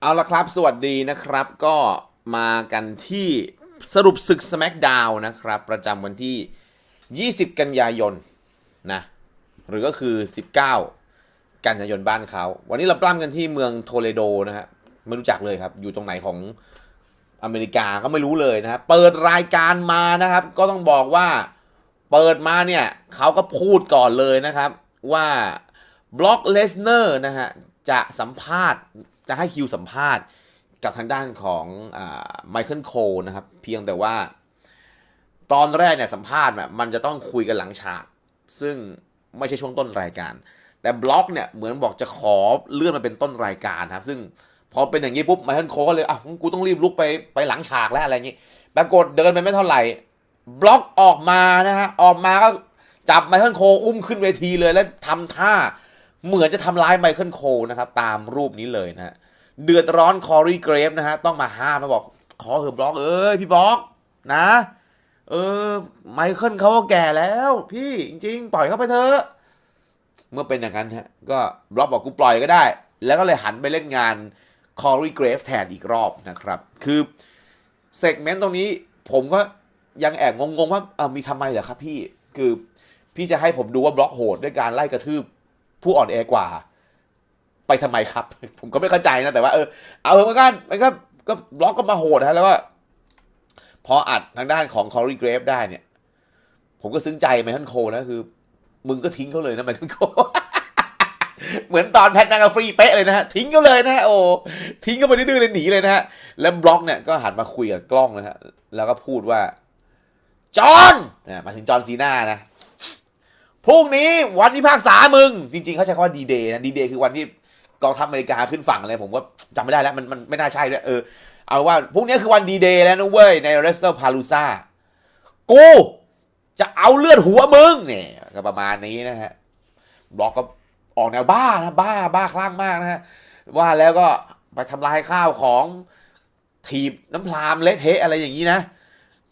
เอาละครับ สวัสดีนะครับ ก็มากันที่สรุปศึก SmackDown นะครับ ประจำวันที่ 20 กันยายนนะ หรือก็คือ 19 กันยายนบ้านเขา วันนี้เราปล้ำกันที่เมืองโทเลโดนะฮะไม่รู้จักเลยครับ อยู่ตรงไหนของอเมริกาก็ไม่รู้เลยนะครับ เปิดรายการมานะครับ ก็ต้องบอกว่าเปิดมาเนี่ยเขาก็พูดก่อนเลยนะครับ ว่าบล็อกเลสเนอร์นะฮะจะสัมภาษณ์ จะให้คิวสัมภาษณ์กับทางด้านของไมเคิลโคนะครับ เพียงแต่ว่า ตอนแรกเนี่ยสัมภาษณ์เนี่ยมันจะต้องคุยกันหลังฉาก ซึ่งไม่ใช่ช่วงต้นรายการ แต่บล็อกเนี่ยเหมือนบอกจะขอเลื่อนมาเป็นต้นรายการครับ ซึ่งพอเป็นอย่างนี้ปุ๊บไมเคิลโคก็เลยอะกูต้องรีบลุกไปไปหลังฉากแล้วอะไรอย่างนี้ปรากฏเดินไปไม่เท่าไหร่บล็อกออกมานะฮะออกมาก็จับไมเคิลโคอุ้มขึ้นเวทีเลยแล้วทำท่า เหมือนจะทำร้ายไมเคิลโคนะครับ ตามรูปนี้เลยนะฮะเดือดร้อนคอรีเกรฟนะฮะ ต้องมาห้ามนะบอก ขอเถอะบล็อก เอ้ย พี่บล็อกนะ เออ ไมเคิลเขาก็แก่แล้ว พี่จริง ๆ ปล่อยเขาไปเถอะเมื่อเป็นอย่างนั้นฮะก็บล็อกบอกกูปล่อยก็ได้ แล้วก็เลยหันไปเล่นงานคอรีเกรฟแทนอีกรอบนะครับ คือเซกเมนต์ตรงนี้ผมก็ยังแอบงงๆว่าเออมีทำไมเหรอครับพี่ คือพี่จะให้ผมดูว่าบล็อกโหดด้วยการไล่กระทืบ ผู้อ่อนแอกว่า ไปทำไมครับ ผมก็ไม่เข้าใจนะ แต่ว่าเออเอาเถอะมันก็มันก็ก็บล็อกก็มาโหดนะแล้วว่าพออัดทางด้านของคอรีเกรฟได้เนี่ย ผมก็ซึ้งใจไมทันโคนะคือ มึงก็ทิ้งเขาเลยนะไมทันโคเหมือนตอนแพทนักฟรีเป๊ะเลยนะฮะทิ้งเขาเลยนะฮะโอ้ทิ้งเขาไปดื้อเลยหนีเลยนะฮะแล้วบล็อกเนี่ยก็หันมาคุยกับกล้องนะฮะแล้วก็พูดว่าจอห์นนะมาถึงจอห์นซีน่านะ พรุ่งนี้วันพิพากษามึง จริงๆ เขาใช้คำว่าดีเดย์นะดีเดย์คือวันที่กองทัพอเมริกาขึ้นฝั่งอะไรผมก็จำไม่ได้แล้ว มันมันไม่น่าใช่ด้วยเออเอาว่าพรุ่งนี้คือวันดีเดย์แล้วนะเว้ย ในเรสเตอร์พาลูซากูจะเอาเลือดหัวมึงเนี่ยก็ประมาณนี้นะฮะบล็อกก็ออกแนวบ้านะบ้าบ้าคลั่งมากนะฮะว่าแล้วก็ไปทำลายข้าวของถีบน้ำพรามเละเทะอะไรอย่างนี้นะ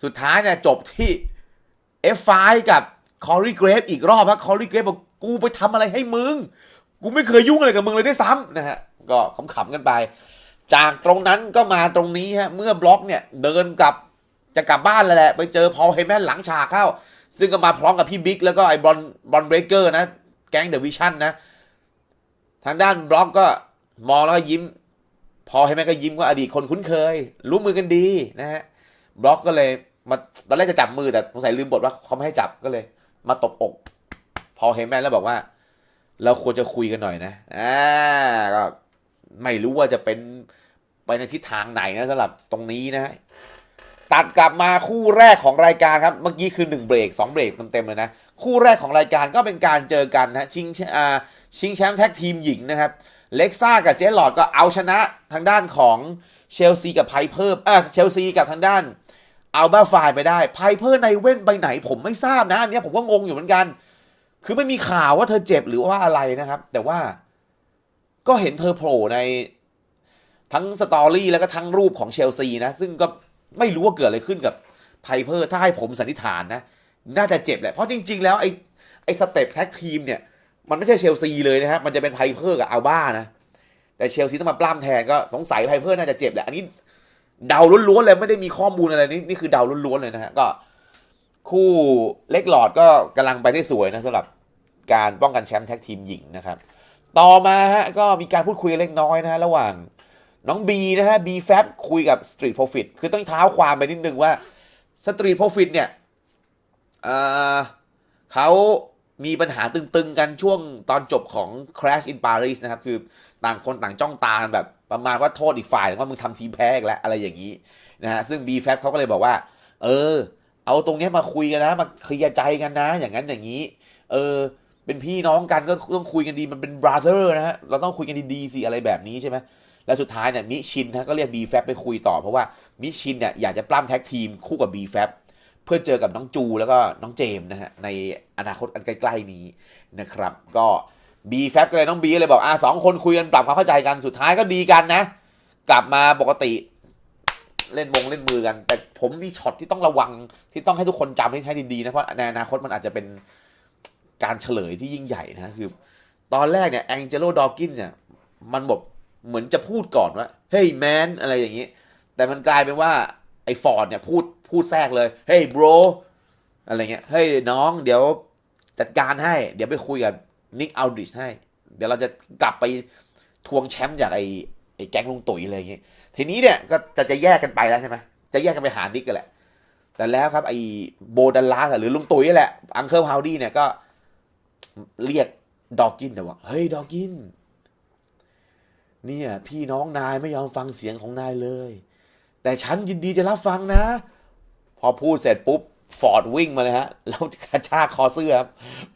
สุดท้ายเนี่ยจบที่ F5 กับ คอรีเกรฟอีกรอบครับคอรีเกรฟบอกกูไปทำอะไรให้มึง กูไม่เคยยุ่งอะไรกับมึงเลยด้วยซ้ำนะฮะก็ขำๆกันไป จากตรงนั้นก็มาตรงนี้ฮะเมื่อบล็อกเนี่ยเดินกลับจะกลับบ้านแล้วแหละ ไปเจอพอลเฮแมนหลังฉากเข้า ซึ่งก็มาพร้อมกับพี่บิ๊กแล้วก็ไอ้บอลบอลเบรเกอร์นะ แก๊งเดอะวิชั่นนะ ทางด้านบล็อกก็มองแล้วก็ยิ้ม พอลเฮแมนก็ยิ้มว่าอดีตคนคุ้นเคย รู้มือกันดีนะฮะบล็อกก็เลยมาตอนแรกจะจับมือแต่สงสัยลืมบทว่าเขาไม่ให้จับก็เลย มาตบอก พอเฮมแมนแล้วบอกว่า เราควรจะคุยกันหน่อยนะอ่าก็ไม่รู้ว่าจะเป็นไปในทิศทางไหนนะสำหรับตรงนี้นะ ตัดกลับมาคู่แรกของรายการครับ เมื่อกี้คือ1เบรก2เบรกเต็มๆเลยนะ คู่แรกของรายการก็เป็นการเจอกันนะชิงอ่าชิงแชมป์แท็กทีมหญิงนะครับ เล็กซ่ากับเจสลอดก็เอาชนะทางด้านของเชลซีกับไพเพอร์อ่าเชลซีกับทางด้าน เอาบ้าไฟไปได้ไพเพอร์ในเว้นไปไหน ผมไม่ทราบนะอันนี้ผมก็งงอยู่เหมือนกัน คือไม่มีข่าวว่าเธอเจ็บหรือว่าอะไรนะครับ แต่ว่าก็เห็นเธอโผล่ในทั้งสตอรี่แล้วก็ทั้งรูปของเชลซีนะ ซึ่งก็ไม่รู้ว่าเกิดอะไรขึ้นกับไพเพอร์ถ้าให้ผมสันนิษฐานนะ น่าจะเจ็บแหละ เพราะจริง ๆ แล้วไอ้ไอ้สเต็ปแท็กทีมเนี่ย มันไม่ใช่เชลซีเลยนะครับ มันจะเป็นไพเพอร์กับอัลบ้านะ แต่เชลซีต้องมาปล้ำแทนก็สงสัยไพเพอร์น่าจะเจ็บแหละ อันนี้ เดาล้วนๆเลยไม่ได้มีข้อมูลอะไรนี่นี่คือเดาล้วนๆเลยนะฮะก็ คู่เล็กหลอดก็กำลังไปได้สวยนะสำหรับการป้องกันแชมป์แท็กทีมหญิงนะครับ ต่อมาฮะก็มีการพูดคุยเล็กน้อยนะฮะระหว่างน้องบีนะฮะบีแฟบคุยกับ Street Profit คือต้องเท้าความไปนิดนึงว่า Street Profit เนี่ยเเขามีปัญหาตึงๆกันช่วงตอนจบของ Crash in Paris นะครับ คือต่างคนต่างจ้องตากันแบบ ประมาณว่าโทษอีกฝ่ายว่ามึงทำทีมแพ้อีกแล้วอะไรอย่างนี้นะฮะซึ่ง B f a b เขาก็เลยบอกว่า เออ เอาตรงนี้มาคุยกันนะมาเคลียร์ใจกันนะ อย่างนั้นอย่างนี้ เออ เป็นพี่น้องกันก็ต้องคุยกันดีมันเป็น brother นะฮะเราต้องคุยกันดีๆสิอะไรแบบนี้ใช่ไหมแล้วสุดท้ายเนี่ยมิชินนะก็เรียก B f a b ไปคุยต่อเพราะว่ามิชินเนี่ยอยากจะปล้ำแท็กทีมคู่กับ B f a b เพื่อเจอกับน้องจูแล้วก็น้องเจมส์นะฮะในอนาคตอันใกล้ๆนี้นะครับ ก็ B f a b ก็เลยน้องบีเลยบอกอะสองคนคุยกันปรับความเข้าใจกันสุดท้ายก็ดีกันนะ กลับมาปกติ เล่นวงเล่นมือกัน แต่ผมมีช็อตที่ต้องระวังที่ต้องให้ทุกคนจำให้ดีๆนะเพราะในอนาคตมันอาจจะเป็นการเฉลยที่ยิ่งใหญ่นะคือ ตอนแรกเนี่ยแองเจโลดอกินเนี่ยมันแบอกเหมือนจะพูดก่อนว่าเฮ้ยแมนอะไรอย่างนี้ แต่มันกลายเป็นว่าไอ้ฟอร์ดเนี่ยพูดพูดแทรกเลยเฮ้ยบรอะไรเงี้ยเฮ้ยน้องเดี๋ยวจัดการให้ เดี๋ยวไปคุยกับ นิกอัลดริชให้ เดี๋ยวเราจะกลับไปทวงแชมป์จากไอ้ไอ้แก๊งลุงตุ๋ยอะไรอย่างเงี้ยทีนี้เนี่ยก็จะจะแยกกันไปแล้วใช่ไหมจะแยกกันไปหานิกกันแหละ แต่แล้วครับไอ้โบดัลลาสหรือลุงตุ๋ยแหละอังเคิลฮาวดี้เนี่ยก็เรียกดอกกินแต่ว่าเฮ้ยดอกกินเนี่ยพี่น้องนายไม่ยอมฟังเสียงของนายเลย แต่ฉันยินดีจะรับฟังนะ พอพูดเสร็จปุ๊บ ฟอร์ดวิ่งมาเลยฮะแล้วกระชากคอเสื้อครับ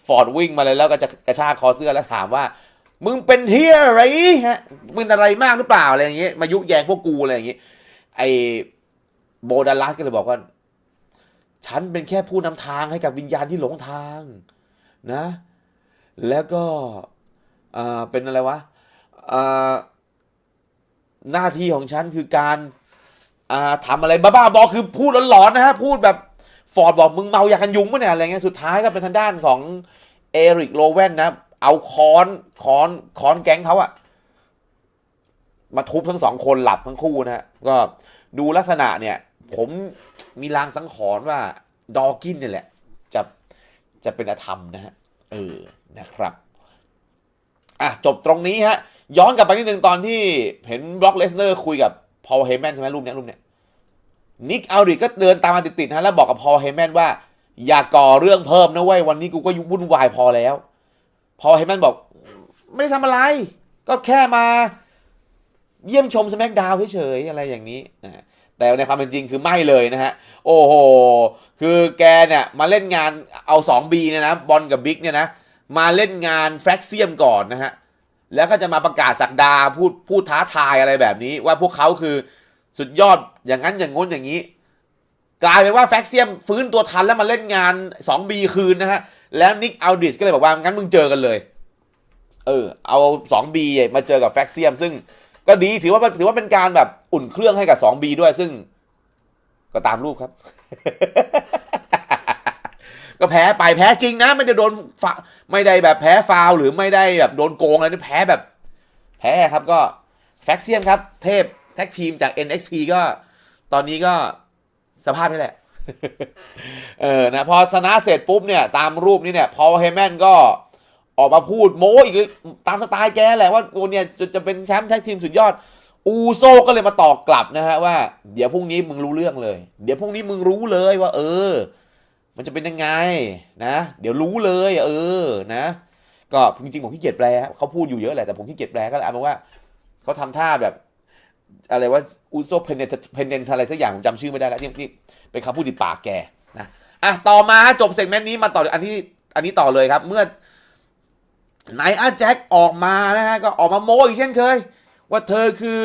ฟอร์ดวิ่งมาเลยแล้วก็จะกระชากคอเสื้อแล้วถามว่า มึงเป็นเฮียอะไรฮะมึงอะไรมากหรือเปล่าอะไรอย่างเงี้ยมายุแยงพวกกูอะไรอย่างเงี้ยไอโบดัลลัสก็เลยบอกว่า ฉันเป็นแค่ผู้นำทางให้กับวิญญาณที่หลงทางนะ แล้วก็อ่าเป็นอะไรวะอ่าหน้าที่ของฉันคือการอ่าทำอะไรบ้าๆบอคือพูดหลอนๆนะฮะพูดแบบ ฟอร์ดบอกมึงเมาอยากกันยุงปะเนี่ยอะไรเงี้ยสุดท้ายก็เป็นทางด้านของเอริกโลเวนนะ เอาค้อนค้อนค้อนแก๊งเขาอะมาทุบทั้งสองคนหลับทั้งคู่นะฮะก็ดูลักษณะเนี่ย ผมมีลางสังหรณ์ว่าดอร์กินเนี่ยแหละ จะจะเป็นอธรรมนะฮะเออนะครับอะจบตรงนี้ฮะ ย้อนกลับไปนิดนึงตอนที่เห็นบล็อกเลสเนอร์คุยกับพอลเฮแมนใช่ไหมรูปเนี้ยรูปเนี้ย นิกเอัลดิก็เดินตามมาติดๆฮะแล้วบอกกับพอเฮแมนว่า อย่าก่อเรื่องเพิ่มนะเว้ยวันนี้กูก็วุ่นวายพอแล้ว พอเฮแมนบอก ไม่ได้ทำอะไร ก็แค่มา เยี่ยมชมสแมกดาวเฉยๆอะไรอย่างนี้นะแต่ในความเป็นจริงคือไม่เลยนะฮะ โอ้โห คือแกเนี่ยมาเล่นงานเอา 2B เนี่ยนะบอลกับบิ๊กเนี่ยนะ มาเล่นงานแฟลกเซียมก่อนนะฮะ แล้วก็จะมาประกาศสักดาพูดพูดท้าทายอะไรแบบนี้ ว่าพวกเขาคือ สุดยอดอย่างนั้นอย่างง้นอย่างนี้ กลายเป็นว่าแฟกเซียมฟื้นตัวทันแล้วมาเล่นงาน 2B คืนนะฮะ แล้วนิกอัลดิสก็เลยบอกว่างั้นมึงเจอกันเลย เออ เอา 2B มาเจอกับแฟกเซียม ซึ่งก็ดีถือว่าถือว่าเป็นการแบบอุ่นเครื่องให้กับ 2B ด้วยซึ่ง ก็ตามรูปครับ ก็แพ้ไปแพ้จริงนะ ไม่ได้โดนฟาไม่ได้แบบแพ้ฟาวหรือไม่ได้แบบโดนโกงอะไรนี่แพ้แบบ แพ้ครับก็แฟกเซียมครับ เทพ แท็กทีมจาก NXT ก็ตอนนี้ก็สภาพนี่แหละ เออนะพอชนะเสร็จปุ๊บเนี่ย ตามรูปนี้เนี่ยพอเฮแมนก็ออกมาพูดโม้อีกตามสไตล์แกแหละว่าโอเนี่ยจะจะเป็นแชมป์แท็กทีมสุดยอด อูโซก็เลยมาตอบกลับนะฮะว่า เดี๋ยวพรุ่งนี้มึงรู้เรื่องเลย เดี๋ยวพรุ่งนี้มึงรู้เลยว่า เออ มันจะเป็นยังไงนะ เดี๋ยวรู้เลย เออนะ ก็จริงๆผมขี้เกียจแปลเขาพูดอยู่เยอะแหละแต่ผมขี้เกียจแปลก็เลยเอาเป็นว่าเขาทำท่าแบบ อะไรว่าอูโซเพนเนเพนเนนอะไรสักอย่างผมจำชื่อไม่ได้แล้วนี่นี่เป็นคำพูดติดปากแกนะอะต่อมาจบเซกเมนต์นี้มาต่ออันที่อันนี้ต่อเลยครับ เมื่อไนอาแจ็คออกมานะฮะก็ออกมาโม้อีกเช่นเคย ว่าเธอคือ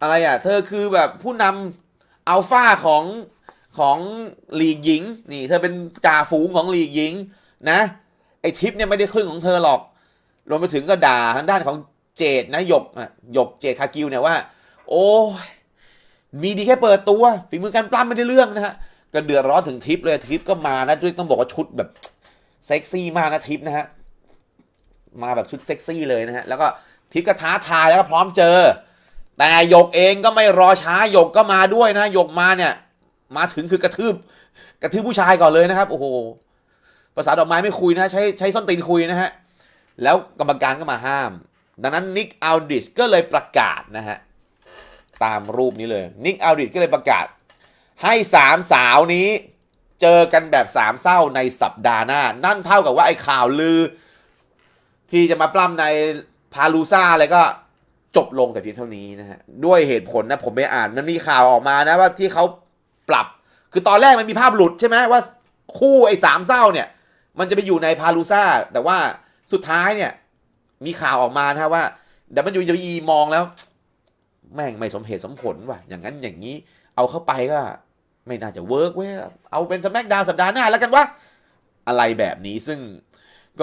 อะไรอะ เธอคือแบบผู้นำอัลฟาของของลีกหญิง นี่ เธอเป็นจ่าฝูงของลีกหญิง นะไอทิปเนี่ยไม่ได้ครึ่งของเธอหรอกรวมไปถึงก็ด่าทางด้านของ เจดนะหยกอะหยกเจดคากิวเนี่ยว่า โอ้มีดีแค่เปิดตัวฝีมือการปล้ำไม่ได้เรื่องนะฮะก็เดือดร้อนถึงทิปเลยทิปก็มานะด้วยต้องบอกว่าชุดแบบเซ็กซี่มากนะทิปนะฮะมาแบบชุดเซ็กซี่เลยนะฮะแล้วก็ทิปก็ท้าทายแล้วก็พร้อมเจอ แต่หยกเองก็ไม่รอช้าหยกก็มาด้วยนะหยกมาเนี่ย มาถึงคือกระทืบกระทืบผู้ชายก่อนเลยนะครับโอ้โหภาษาดอกไม้ไม่คุยนะใช้ใช้ส้นตีนคุยนะฮะแล้วกรรมการก็มาห้าม ดังนั้นนิกอัลดิสก็เลยประกาศนะฮะ ตามรูปนี้เลยนิกอัลดิสก็เลยประกาศ ให้สามสาวนี้เจอกันแบบสามเศร้าในสัปดาห์หน้า นั่นเท่ากับว่าไอ้ข่าวลือ ที่จะมาปล้ำในพาลูซ่าอะไรก็จบลงแต่เพียงเท่านี้นะฮะ ด้วยเหตุผลนะผมไปอ่านมันมีข่าวออกมานะว่าที่เขาปรับ คือตอนแรกมันมีภาพหลุดใช่ไหมว่าคู่ไอ้สามเศร้าเนี่ย มันจะไปอยู่ในพาลูซ่า แต่ว่าสุดท้ายเนี่ย มีข่าวออกมานะว่า WWE มองแล้ว แม่งไม่สมเหตุสมผลว่ะ อย่างนั้นอย่างนี้ เอาเข้าไปก็ ไม่น่าจะเวิร์กเว้ย เอาเป็นสแมกดาวสัปดาห์หน้าแล้วกันวะ อะไรแบบนี้ซึ่ง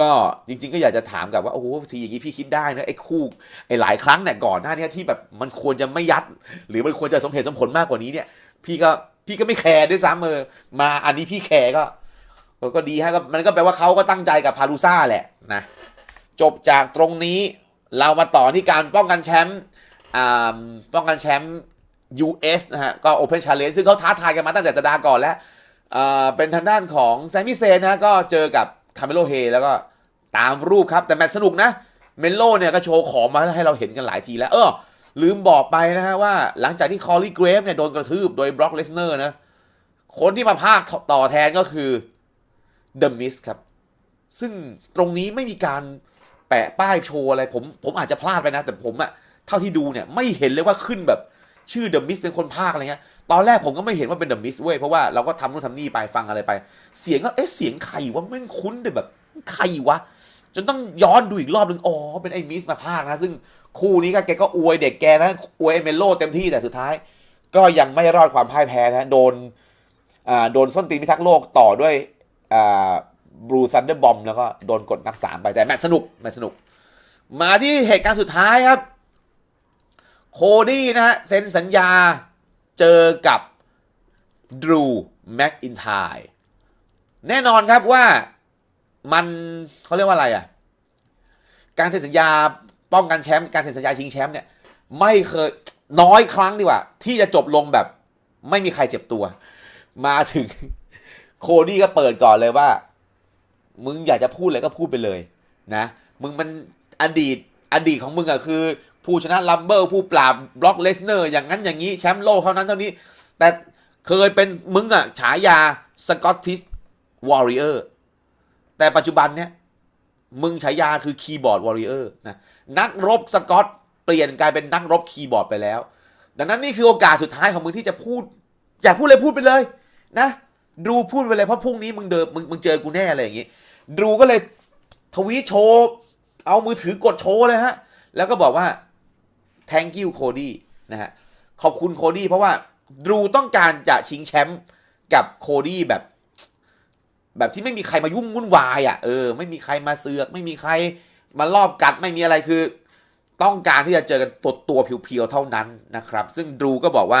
ก็จริง ๆ ก็อยากจะถามกับว่าโอ้โหทีอย่างนี้พี่คิดได้นะไอ้คู่ไอ้หลายครั้งเนี่ยก่อนหน้านี้ที่แบบมันควรจะไม่ยัด หรือมันควรจะสมเหตุสมผลมากกว่านี้เนี่ย พี่ก็พี่ก็ไม่แคร์ด้วยซ้ำเออมาอันนี้พี่แคร์ก็ ก็ดีฮะก็มันก็แปลว่าเขาก็ตั้งใจกับพาลูซ่าแหละนะ จบจากตรงนี้เรามาต่อที่การป้องกันแชมป์ป้องกันแชมป์ US นะฮะ ก็ Open Challenge ซึ่งเขาท้าทายกันมาตั้งแต่สัปดาห์ก่อนแล้วเป็นทางด้านของแซมมี่เซนนะก็เจอกับคาเมโลเฮแล้วก็ตามรูปครับ แต่แมตช์สนุกนะ เมโลเนี่ยก็โชว์ของมาให้เราเห็นกันหลายทีแล้ว เออ ลืมบอกไปนะฮะว่าหลังจากที่คอร์ y ี g เกรฟเนี่ยโดนกระทืบโดยบล็อกเลสเนอร์นะ คนที่มาพากย์ต่อแทนก็คือ The Mist ครับ ซึ่งตรงนี้ไม่มีการ ปะป้ายโชว์อะไรผมผมอาจจะพลาดไปนะ แต่ผมอะเท่าที่ดูเนี่ยไม่เห็นเลยว่าขึ้นแบบชื่อ The Mist เป็นคนพากอะไรเงี้ย ตอนแรกผมก็ไม่เห็นว่าเป็น The Mist เว้ย เพราะว่าเราก็ทำนู่นทำนี่ไปฟังอะไรไป เสียงก็เอ๊ะเสียงใครวะไม่งคุ้นแต่แบบใครวะ จนต้องย้อนดูอีกรอบนึง อ๋อ เป็นไอ้มิสมาพากนะ ซึ่งคู่นี้ก็แกก็อวยเด็กแกนะ อวยไอ้เมโลเต็มที่แต่สุดท้าย ก็ยังไม่รอดความพ่ายแพ้นะ โดน อ่า โดนส้นตีนพิทักษ์โลกต่อด้วย อ่า บลูซันเดอร์บอมแล้วก็โดนกดนับสามไปแต่แมตช์สนุกแมตช์สนุก มาที่เหตุการณ์สุดท้ายครับ โคดี้นะฮะเซ็นสัญญาเจอกับดรูแม็กอินไทร์แน่นอนครับว่ามันเขาเรียกว่าอะไรอะ การเซ็นสัญญาป้องกันแชมป์การเซ็นสัญญาชิงแชมป์เนี่ยไม่เคยน้อยครั้งดีกว่า ที่จะจบลงแบบไม่มีใครเจ็บตัว มาถึง โคดี้ก็เปิดก่อนเลยว่า มึงอยากจะพูดอะไรก็พูดไปเลยนะ มึงมันอดีตอดีตของมึงอะคือ ผู้ชนะลัมเบอร์ผู้ปราบบล็อกเลสเนอร์อย่างนั้นอย่างนี้แชมป์โลกเท่านั้นเท่านี้ แต่เคยเป็นมึงอะฉายาสกอตติสวอริเออร์แต่ปัจจุบันเนี้ยมึงฉายาคือคีย์บอร์ดวอริเออร์นะนักรบสกอตเปลี่ยนกลายเป็นนักรบคีย์บอร์ดไปแล้ว ดังนั้นนี่คือโอกาสสุดท้ายของมึงที่จะพูด อยากพูดเลยพูดไปเลยนะ ดูพูดไปเลยเพราะพรุ่งนี้มึงเดินมึงมึงเจอกูแน่อะไรอย่างงี้ดูก็เลยทวีโชว์เอามือถือกดโชว์เลยฮะ แล้วก็บอกว่า thank you โคดี้นะฮะขอบคุณโคดี้เพราะว่าดูต้องการจะชิงแชมป์กับโคดี้แบบ แบบที่ไม่มีใครมายุ่งวุ่นวายอะเออไม่มีใครมาเสือก ไม่มีใครมาลอบกัดไม่มีอะไรคือ ต้องการที่จะเจอกันตัวตัวเพียวๆเท่านั้นนะครับ ซึ่งดูก็บอกว่า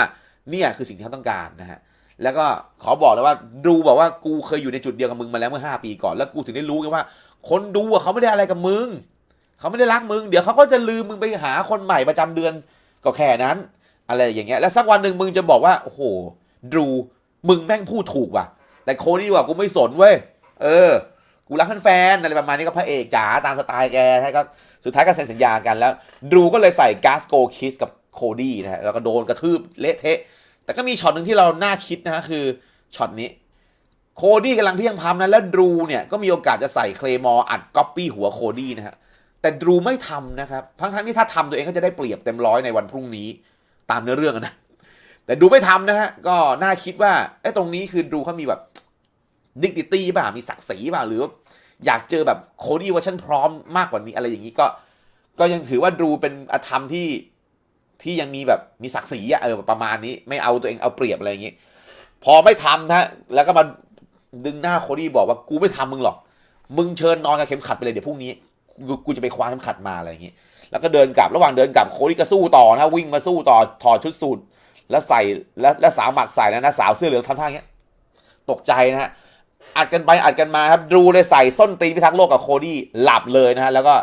เนี่ยคือสิ่งที่เขาต้องการนะฮะ แล้วก็ขอบอกเลยว่าดูบอกว่ากูเคยอยู่ในจุดเดียวกับมึงมาแล้วเมื่อ5ปีก่อน แล้วกูถึงได้รู้ไงว่า คนดูอะเขาไม่ได้อะไรกับมึงเขาไม่ได้รักมึง เดี๋ยวเขาก็จะลืมมึงไปหาคนใหม่ประจำเดือนก็แค่นั้น อะไรอย่างเงี้ย แล้วสักวันหนึ่งมึงจะบอกว่าโอ้โหดูมึงแม่งพูดถูกว่ะ แต่โคดี้ว่ะกูไม่สนเว้ยเออ กูรักแฟนอะไรประมาณนี้ก็พระเอกจ๋าตามสไตล์แกให้ก็สุดท้ายก็เซ็นสัญญากันแล้ว ดูก็เลยใส่กาซโกคิสกับโคดี้นะฮะแล้วก็โดนกระทืบเละเทะ แต่ก็มีช็อตหนึ่งที่เราน่าคิดนะฮะคือช็อตนี้ โคดี้กำลังเพียงพร้ำนะแล้วดรูเนี่ยก็มีโอกาสจะใส่เคลมอร์อัดก๊อปปี้หัวโคดี้นะฮะแต่ดรูไม่ทำนะครับทั้งทั้งที่ถ้าทำตัวเองก็จะได้เปรียบเต็มร้อยในวันพรุ่งนี้ตามเนื้อเรื่องนะแต่ดูไม่ทำนะฮะก็น่าคิดว่าไอ้ตรงนี้คือดูเขามีแบบดิกิตี้ป่ะมีศักดิ์ศรีป่ะหรือ อยากเจอแบบโคดี้ว่าฉันพร้อมมากกว่านี้อะไรอย่างนี้ก็ ก็ยังถือว่าดูเป็นอธรรมที่ ที่ยังมีแบบมีศักดิ์ศรีอะเออประมาณนี้ไม่เอาตัวเองเอาเปรียบอะไรอย่างนี้ พอไม่ทำนะแล้วก็มาดึงหน้าโคดี้บอกว่ากูไม่ทำมึงหรอก มึงเชิญนอนกับเข็มขัดไปเลยเดี๋ยวพรุ่งนี้กูกูจะไปคว้าเข็มขัดมาอะไรอย่างนี้ แล้วก็เดินกลับระหว่างเดินกลับโคดี้ก็สู้ต่อนะวิ่งมาสู้ต่อถอดชุดสูทแล้วใส่แล้วแล้วสาวหมัดใส่นะนะสาวเสื้อเหลืองทำท่าอย่างเงี้ยตกใจนะฮะอัดกันไปอัดกันมาครับดูเลยใส่ส้นตีนพิทักษ์โลกกับโคดี้หลับเลยนะฮะแล้วก็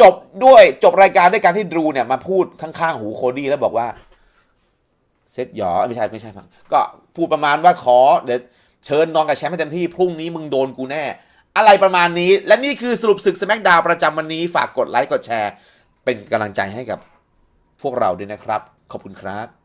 จบด้วยจบรายการด้วยการที่ดรูเนี่ยมาพูดข้างๆหูโคดี้แล้วบอกว่า เซตหยอไม่ใช่ไม่ใช่ฟังก็พูดประมาณว่าขอเดี๋ยวเชิญนอนกับแชมป์ให้เต็มที่พรุ่งนี้มึงโดนกูแน่ อะไรประมาณนี้ และนี่คือสรุปศึกสแมกดาวประจำวันนี้ฝากกดไลค์กดแชร์ เป็นกำลังใจให้กับพวกเราด้วยนะครับ ขอบคุณครับ